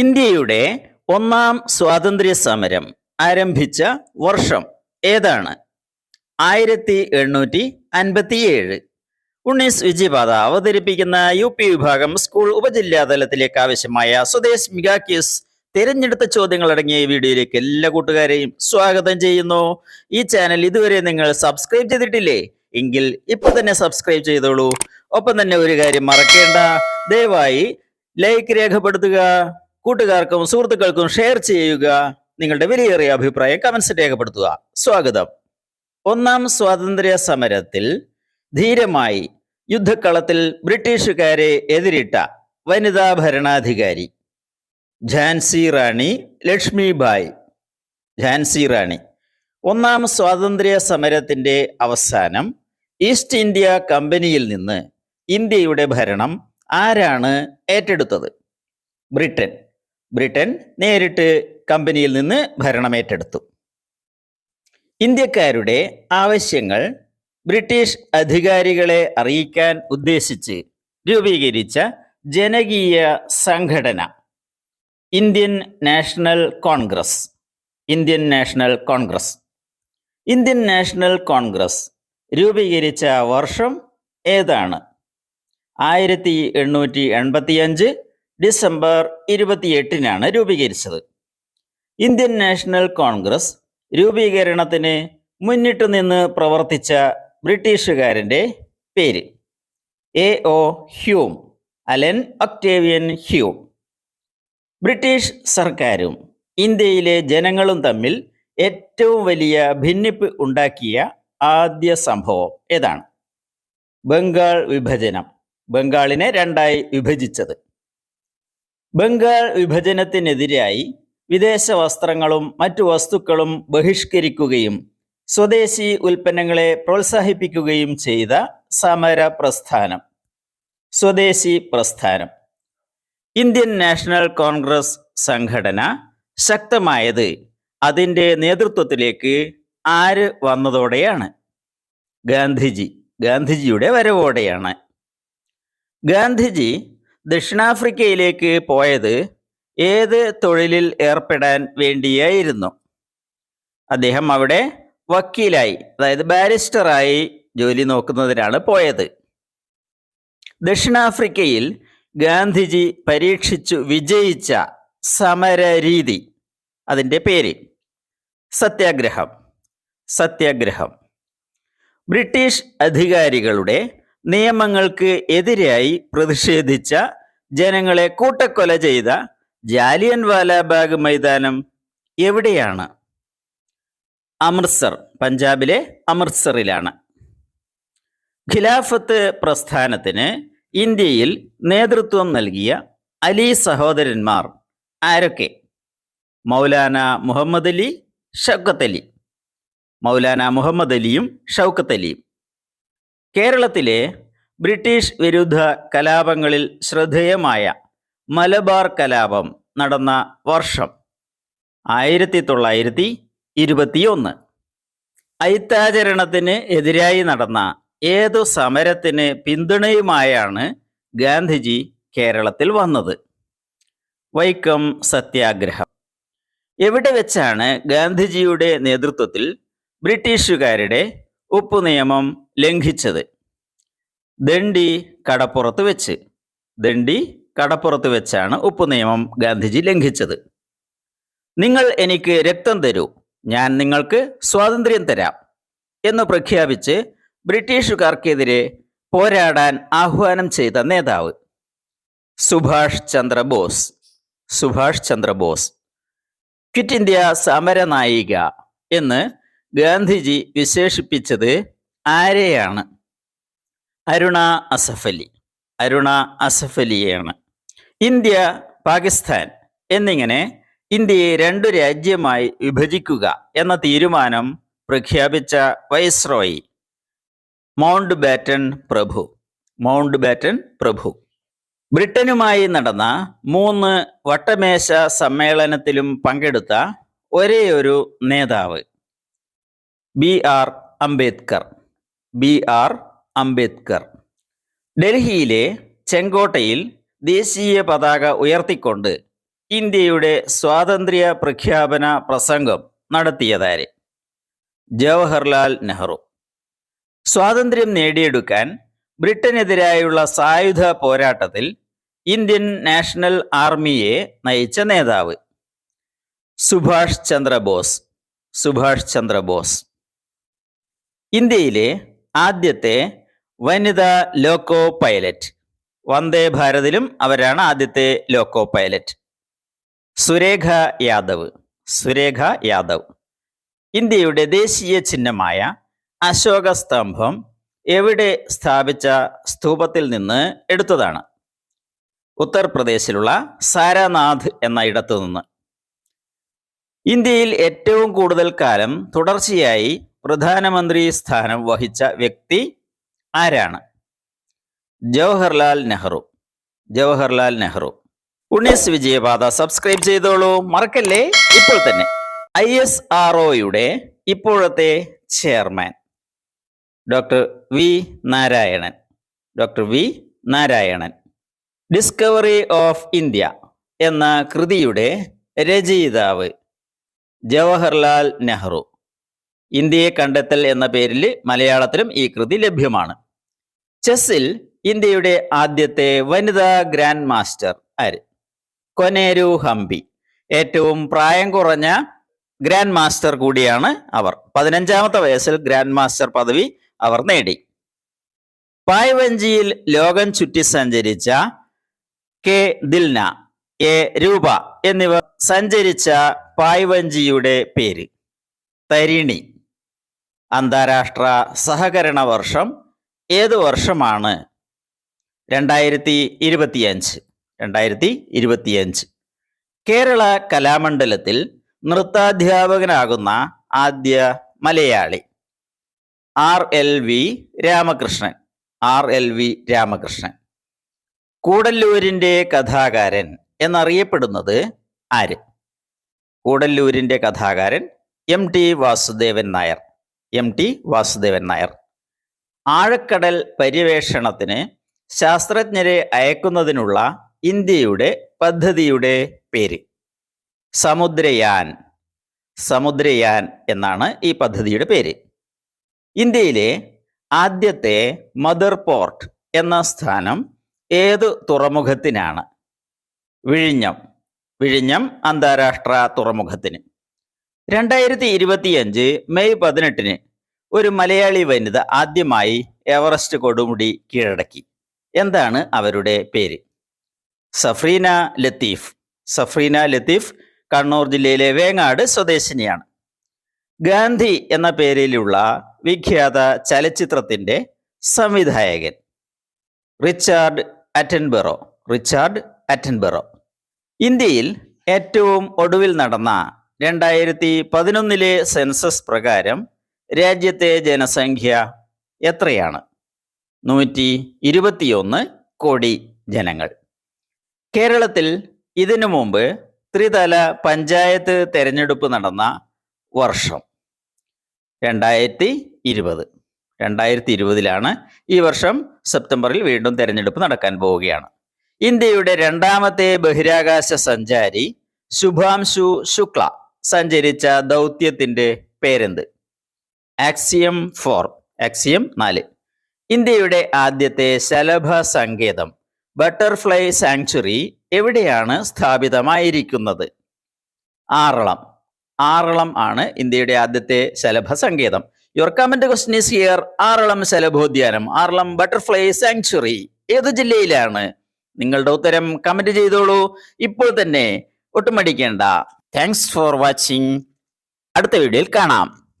ഇന്ത്യയുടെ ഒന്നാം സ്വാതന്ത്ര്യ സമരം ആരംഭിച്ച വർഷം ഏതാണ്? ആയിരത്തി എണ്ണൂറ്റി അൻപത്തിയേഴ്. ഉണ്ണീസ് വിജയപാത അവതരിപ്പിക്കുന്ന യു പി വിഭാഗം സ്കൂൾ ഉപജില്ലാതലത്തിലേക്ക് ആവശ്യമായ സ്വദേശ് മികാക്യസ് തിരഞ്ഞെടുത്ത ചോദ്യങ്ങൾ അടങ്ങിയ ഈ വീഡിയോയിലേക്ക് എല്ലാ കൂട്ടുകാരെയും സ്വാഗതം ചെയ്യുന്നു. ഈ ചാനൽ ഇതുവരെ നിങ്ങൾ സബ്സ്ക്രൈബ് ചെയ്തിട്ടില്ലേ? എങ്കിൽ ഇപ്പൊ തന്നെ സബ്സ്ക്രൈബ് ചെയ്തോളൂ. ഒപ്പം തന്നെ ഒരു കാര്യം മറക്കേണ്ട. ദയവായി ലൈക്ക് രേഖപ്പെടുത്തുക. കൂട്ടുകാർക്കും സുഹൃത്തുക്കൾക്കും ഷെയർ ചെയ്യുക. നിങ്ങളുടെ വിലയേറിയ അഭിപ്രായം കമന്റ്സ് രേഖപ്പെടുത്തുക. സ്വാഗതം. ഒന്നാം സ്വാതന്ത്ര്യ സമരത്തിൽ ധീരമായി യുദ്ധക്കളത്തിൽ ബ്രിട്ടീഷുകാരെ എതിരിട്ട വനിതാ ഭരണാധികാരി ഝാൻസി റാണി ലക്ഷ്മിബായ് ഝാൻസി റാണി. ഒന്നാം സ്വാതന്ത്ര്യ സമരത്തിന്റെ അവസാനം ഈസ്റ്റ് ഇന്ത്യ കമ്പനിയിൽ നിന്ന് ഇന്ത്യയുടെ ഭരണം ആരാണ് ഏറ്റെടുത്തത്? ബ്രിട്ടൻ. ബ്രിട്ടൻ നേരിട്ട് കമ്പനിയിൽ നിന്ന് ഭരണമേറ്റെടുത്തു ഇന്ത്യക്കാരുടെ ആവശ്യങ്ങൾ ബ്രിട്ടീഷ് അധികാരികളെ അറിയിക്കാൻ ഉദ്ദേശിച്ച് രൂപീകരിച്ച ജനകീയ സംഘടന Indian National Congress Indian National Congress. Indian National Congress രൂപീകരിച്ച വർഷം ഏതാണ്? ആയിരത്തി എണ്ണൂറ്റി എൺപത്തിയഞ്ച് ഡിസംബർ ഇരുപത്തിയെട്ടിനാണ് രൂപീകരിച്ചത്. ഇന്ത്യൻ നാഷണൽ കോൺഗ്രസ് രൂപീകരണത്തിന് മുന്നിട്ട് നിന്ന് പ്രവർത്തിച്ച ബ്രിട്ടീഷുകാരന്റെ പേര്. A. O. Hume Allan Octavian Hume. British സർക്കാരും ഇന്ത്യയിലെ ജനങ്ങളും തമ്മിൽ ഏറ്റവും വലിയ ഭിന്നിപ്പ് ഉണ്ടാക്കിയ ആദ്യ സംഭവം ഏതാണ്? ബംഗാൾ വിഭജനം. ബംഗാളിനെ രണ്ടായി വിഭജിച്ചത്. ബംഗാൾ വിഭജനത്തിനെതിരായി വിദേശ വസ്ത്രങ്ങളും മറ്റു വസ്തുക്കളും ബഹിഷ്കരിക്കുകയും സ്വദേശി ഉൽപ്പന്നങ്ങളെ പ്രോത്സാഹിപ്പിക്കുകയും ചെയ്ത സമര പ്രസ്ഥാനം സ്വദേശി പ്രസ്ഥാനം. ഇന്ത്യൻ നാഷണൽ കോൺഗ്രസ് സംഘടന ശക്തമായത് അതിന്റെ നേതൃത്വത്തിലേക്ക് ആര് വന്നതോടെയാണ്? ഗാന്ധിജി. ഗാന്ധിജിയുടെ വരവോടെയാണ്. ഗാന്ധിജി ദക്ഷിണാഫ്രിക്കയിലേക്ക് പോയത് ഏത് തൊഴിലിൽ ഏർപ്പെടാൻ വേണ്ടിയായിരുന്നു? അദ്ദേഹം അവിടെ വക്കീലായി അതായത് ബാരിസ്റ്ററായി ജോലി നോക്കുന്നതിനാണ് പോയത്. ദക്ഷിണാഫ്രിക്കയിൽ ഗാന്ധിജി പരീക്ഷിച്ചു വിജയിച്ച സമരരീതി അതിന്റെ പേര് സത്യാഗ്രഹം. സത്യാഗ്രഹം. ബ്രിട്ടീഷ് അധികാരികളുടെ നിയമങ്ങൾക്ക് എതിരായി പ്രതിഷേധിച്ച ജനങ്ങളെ കൂട്ടക്കൊല ചെയ്ത ജാലിയൻ വാലാബാഗ് മൈതാനം എവിടെയാണ്? അമൃത്സർ പഞ്ചാബിലെ അമൃത്സറിലാണ്. ഖിലാഫത്ത് പ്രസ്ഥാനത്തിന് ഇന്ത്യയിൽ നേതൃത്വം നൽകിയ അലി സഹോദരന്മാർ ആരൊക്കെ? മൗലാന മുഹമ്മദ് അലി ഷൗക്കത്ത് അലി. മൗലാന മുഹമ്മദ് അലിയും ഷൗക്കത്ത് അലിയും. കേരളത്തിലെ ബ്രിട്ടീഷ് വിരുദ്ധ കലാപങ്ങളിൽ ശ്രദ്ധേയമായ മലബാർ കലാപം നടന്ന വർഷം ആയിരത്തി തൊള്ളായിരത്തി ഇരുപത്തിയൊന്ന് ഐത്താചരണത്തിന് എതിരായി നടന്ന ഏതു സമരത്തിന് പിന്തുണയുമായാണ് ഗാന്ധിജി കേരളത്തിൽ വന്നത്? വൈക്കം സത്യാഗ്രഹം. എവിടെ വെച്ചാണ് ഗാന്ധിജിയുടെ നേതൃത്വത്തിൽ ബ്രിട്ടീഷുകാരുടെ ഉപ്പു നിയമം ലംഘിച്ചത്. ദണ്ഡി കടപ്പുറത്ത് വെച്ച്. ദണ്ഡി കടപ്പുറത്ത് വെച്ചാണ് ഉപ്പ് നിയമം ഗാന്ധിജി ലംഘിച്ചത്. നിങ്ങൾ എനിക്ക് രക്തം തരൂ. ഞാൻ നിങ്ങൾക്ക് സ്വാതന്ത്ര്യം തരാം എന്ന് പ്രഖ്യാപിച്ച് ബ്രിട്ടീഷുകാർക്കെതിരെ പോരാടാൻ ആഹ്വാനം ചെയ്ത നേതാവ് സുഭാഷ് ചന്ദ്രബോസ്. സുഭാഷ് ചന്ദ്രബോസ്. ക്വിറ്റ് ഇന്ത്യ സമരനായിക എന്ന് ഗാന്ധിജി വിശേഷിപ്പിച്ചത് ആരെയാണ്? അരുണ അസഫലി. അരുണ അസഫലിയാണ് ഇന്ത്യ പാകിസ്ഥാൻ എന്നിങ്ങനെ ഇന്ത്യയെ രണ്ടു രാജ്യമായി വിഭജിക്കുക എന്ന തീരുമാനം പ്രഖ്യാപിച്ച വൈസ്രോയി മൗണ്ട് ബാറ്റൺ പ്രഭു. മൗണ്ട് ബാറ്റൺ പ്രഭു. ബ്രിട്ടനുമായി നടന്ന മൂന്ന് വട്ടമേശ സമ്മേളനത്തിലും പങ്കെടുത്ത ഒരേയൊരു നേതാവ് B R Ambedkar. B R Ambedkar. ഡൽഹിയിലെ ചെങ്കോട്ടയിൽ ദേശീയ പതാക ഉയർത്തിക്കൊണ്ട് ഇന്ത്യയുടെ സ്വാതന്ത്ര്യ പ്രഖ്യാപന പ്രസംഗം നടത്തിയതാര്? ജവഹർലാൽ നെഹ്റു. സ്വാതന്ത്ര്യം നേടിയെടുക്കാൻ ബ്രിട്ടനെതിരായുള്ള സായുധ പോരാട്ടത്തിൽ ഇന്ത്യൻ നാഷണൽ ആർമിയെ നയിച്ച നേതാവ്. സുഭാഷ് ചന്ദ്രബോസ്. സുഭാഷ് ചന്ദ്രബോസ്. ഇന്ത്യയിലെ ആദ്യത്തെ വനിതാ ലോക്കോ പൈലറ്റ്. വന്ദേ ഭാരതിലും അവരാണ് ആദ്യത്തെ ലോക്കോ പൈലറ്റ്. സുരേഖ യാദവ് സുരേഖ യാദവ്. ഇന്ത്യയുടെ ദേശീയ ചിഹ്നമായ അശോക സ്തംഭം എവിടെ സ്ഥാപിച്ച സ്തൂപത്തിൽ നിന്ന് എടുത്തതാണ്? ഉത്തർപ്രദേശിലുള്ള സാരാനാഥ് എന്ന ഇടത്തു നിന്ന് ഇന്ത്യയിൽ ഏറ്റവും കൂടുതൽ കാലം തുടർച്ചയായി പ്രധാനമന്ത്രി സ്ഥാനം വഹിച്ച വ്യക്തി ആരാണ്? ജവഹർലാൽ നെഹ്റു. ജവഹർലാൽ നെഹ്റു. ഉണ്ണീസ് വിജയപാത സബ്സ്ക്രൈബ് ചെയ്തോളൂ. മറക്കല്ലേ? ഇപ്പോൾ തന്നെ. ഐ എസ് ആർ ഒയുടെ ഇപ്പോഴത്തെ chairman. Doctor V Narayanan. Doctor V Narayanan. Discovery of India എന്ന കൃതിയുടെ രചയിതാവ് ജവഹർലാൽ നെഹ്റു. ഇന്ത്യയെ കണ്ടെത്തൽ എന്ന പേരിൽ മലയാളത്തിലും ഈ കൃതി ലഭ്യമാണ്. ചെസ്സിൽ ഇന്ത്യയുടെ ആദ്യത്തെ വനിതാ ഗ്രാൻഡ് മാസ്റ്റർ ആര്? കൊനേരു ഹംപി. ഏറ്റവും പ്രായം കുറഞ്ഞ ഗ്രാൻഡ് മാസ്റ്റർ കൂടിയാണ് അവർ. പതിനഞ്ചാമത്തെ വയസ്സിൽ ഗ്രാൻഡ് മാസ്റ്റർ പദവി അവർ നേടി. പായ്വഞ്ചിയിൽ ലോകം ചുറ്റി സഞ്ചരിച്ച കെ ദിൽന എ രൂപ എന്നിവർ സഞ്ചരിച്ച പായ്വഞ്ചിയുടെ പേര് തരിണി. അന്താരാഷ്ട്ര സഹകരണ വർഷം ഏത് വർഷമാണ്? രണ്ടായിരത്തി ഇരുപത്തിയഞ്ച് രണ്ടായിരത്തി ഇരുപത്തിയഞ്ച് കേരള കലാമണ്ഡലത്തിൽ നൃത്താധ്യാപകനാകുന്ന ആദ്യ Malayali R L V Ramakrishnan. R L V Ramakrishnan. കൂടല്ലൂരിന്റെ കഥാകാരൻ എന്നറിയപ്പെടുന്നത് ആര്? കൂടല്ലൂരിന്റെ കഥാകാരൻ M T Vasudevan Nair. M T Vasudevan Nair. ആഴക്കടൽ പര്യവേഷണത്തിന് ശാസ്ത്രജ്ഞരെ അയക്കുന്നതിനുള്ള ഇന്ത്യയുടെ പദ്ധതിയുടെ പേര്. സമുദ്രയാൻ സമുദ്രയാൻ എന്നാണ് ഈ പദ്ധതിയുടെ പേര്. ഇന്ത്യയിലെ ആദ്യത്തെ മദർ പോർട്ട് എന്ന സ്ഥാനം ഏത് തുറമുഖത്തിനാണ്? വിഴിഞ്ഞം വിഴിഞ്ഞം അന്താരാഷ്ട്ര തുറമുഖത്തിന്. രണ്ടായിരത്തി ഇരുപത്തിയഞ്ച് മെയ് പതിനെട്ടിന് ഒരു മലയാളി വനിത ആദ്യമായി എവറസ്റ്റ് കൊടുമുടി കീഴടക്കി. എന്താണ് അവരുടെ പേര്? സഫ്രീന ലത്തീഫ്. സഫ്രീന ലത്തീഫ് കണ്ണൂർ ജില്ലയിലെ വേങ്ങാട് സ്വദേശിനിയാണ്. ഗാന്ധി എന്ന പേരിലുള്ള വിഖ്യാത ചലച്ചിത്രത്തിന്റെ സംവിധായകൻ റിച്ചാർഡ് അറ്റൻബെറോ. റിച്ചാർഡ് അറ്റൻബെറോ. ഇന്ത്യയിൽ ഏറ്റവും ഒടുവിൽ നടന്ന രണ്ടായിരത്തി പതിനൊന്നിലെ സെൻസസ് പ്രകാരം രാജ്യത്തെ ജനസംഖ്യ എത്രയാണ്? നൂറ്റി ഇരുപത്തിയൊന്ന് കോടി ജനങ്ങൾ. കേരളത്തിൽ ഇതിനു മുമ്പ് ത്രിതല പഞ്ചായത്ത് തെരഞ്ഞെടുപ്പ് നടന്ന വർഷം രണ്ടായിരത്തി ഇരുപത് രണ്ടായിരത്തി ഇരുപതിലാണ് ഈ വർഷം സെപ്റ്റംബറിൽ വീണ്ടും തെരഞ്ഞെടുപ്പ് നടക്കാൻ പോവുകയാണ്. ഇന്ത്യയുടെ രണ്ടാമത്തെ ബഹിരാകാശ സഞ്ചാരി ശുഭാംശു ശുക്ല. സഞ്ചരിച്ച ദൗത്യത്തിന്റെ പേരെന്ത്? ആക്സിയം ഫോർ ആക്സിയം നാല്. ഇന്ത്യയുടെ ആദ്യത്തെ ശലഭ സങ്കേതം ബട്ടർഫ്ലൈ സാങ്ച്വറി എവിടെയാണ് സ്ഥാപിതമായിരിക്കുന്നത്? ആറളം. ആറളം ആണ് ഇന്ത്യയുടെ ആദ്യത്തെ ശലഭ സങ്കേതം. Your comment question is here Aralam ശലഭോദ്യാനം Aralam butterfly sanctuary ഏത് ജില്ലയിലാണ്? നിങ്ങളുടെ ഉത്തരം കമന്റ് ചെയ്തോളൂ. ഇപ്പോൾ തന്നെ ഒട്ടും മടിക്കേണ്ട താങ്ക്സ് ഫോർ വാച്ചിങ് അടുത്ത വീഡിയോയിൽ കാണാം.